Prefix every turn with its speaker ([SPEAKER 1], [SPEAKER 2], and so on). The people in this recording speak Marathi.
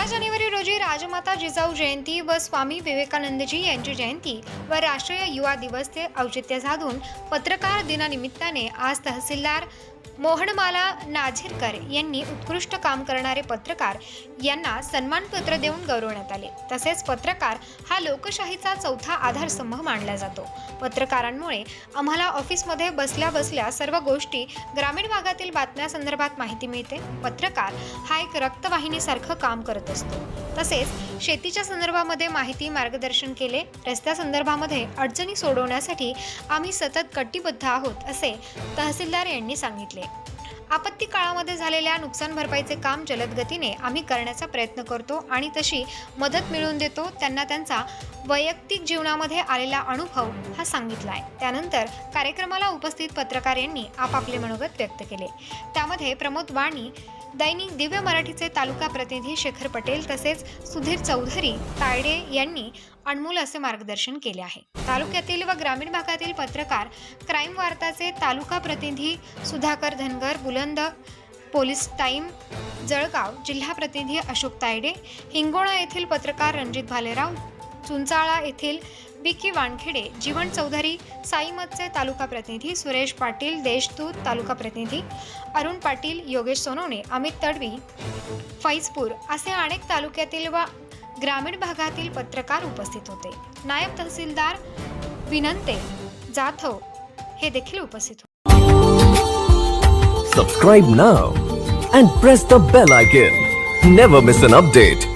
[SPEAKER 1] बारा जानेवारी रोजी राजमाता जिजाऊ जयंती व स्वामी विवेकानंदजी यांची जयंती व राष्ट्रीय युवा दिवस ते औचित्य साधून पत्रकार दिनानिमित्ताने आज तहसीलदार मोहनमाला नाझिरकर यांनी उत्कृष्ट काम करणारे पत्रकार यांना सन्मानपत्र देऊन गौरवण्यात आले. तसेच पत्रकार हा लोकशाहीचा चौथा आधारस्तंभ मानला जातो. पत्रकारांमुळे आम्हाला ऑफिसमध्ये बसल्या बसल्या सर्व गोष्टी ग्रामीण भागातील बातम्यासंदर्भात माहिती मिळते. पत्रकार हा एक रक्तवाहिनीसारखं काम करत. असतो. तसेच शेतीच्या संदर्भामध्ये माहिती मार्गदर्शन केले रस्त्या संदर्भामध्ये अडचणी सोडवण्यासाठी आम्ही सतत कटिबद्ध आहोत असे तहसीलदार यांनी सांगितले. आपत्ती काळामध्ये झालेल्या नुकसान भरपाईचे काम जलद गतीने आम्ही करण्याचा प्रयत्न करतो आणि तशी मदत मिळवून देतो त्यांना त्यांचा वैयक्तिक जीवनामध्ये आलेला अनुभव हा सांगितला आहे त्यानंतर कार्यक्रमाला उपस्थित पत्रकार यांनी आपापले मनोगत व्यक्त केले. त्यामध्ये प्रमोद वाणी दैनिक दिव्य मराठीचे तालुका प्रतिनिधी शेखर पटेल तसेच सुधीर चौधरी तायडे यांनी अनमोल असे मार्गदर्शन केले आहे. तालुक्यातील व ग्रामीण भागातील पत्रकार क्राईम वार्ताचे तालुका प्रतिनिधी सुधाकर धनगर बुलंद पोलीस टाईम जळगाव जिल्हा प्रतिनिधी अशोक तायडे हिंगोणा येथील पत्रकार रणजित भालेराव चुंचाळा येथील विकी वानखेडे जीवन चौधरी साईमतचे तालुका प्रतिनिधी सुरेश पाटील देशदूत तालुका प्रतिनिधी अरुण पाटील योगेश सोनवणे अमित तडवी फैजपूर असे अनेक तालुक्यातील व ग्रामीण भागातील पत्रकार उपस्थित होते. नायब तहसीलदार विनंते जाधव हे देखील उपस्थित होते.
[SPEAKER 2] Subscribe now and press the bell icon never miss an update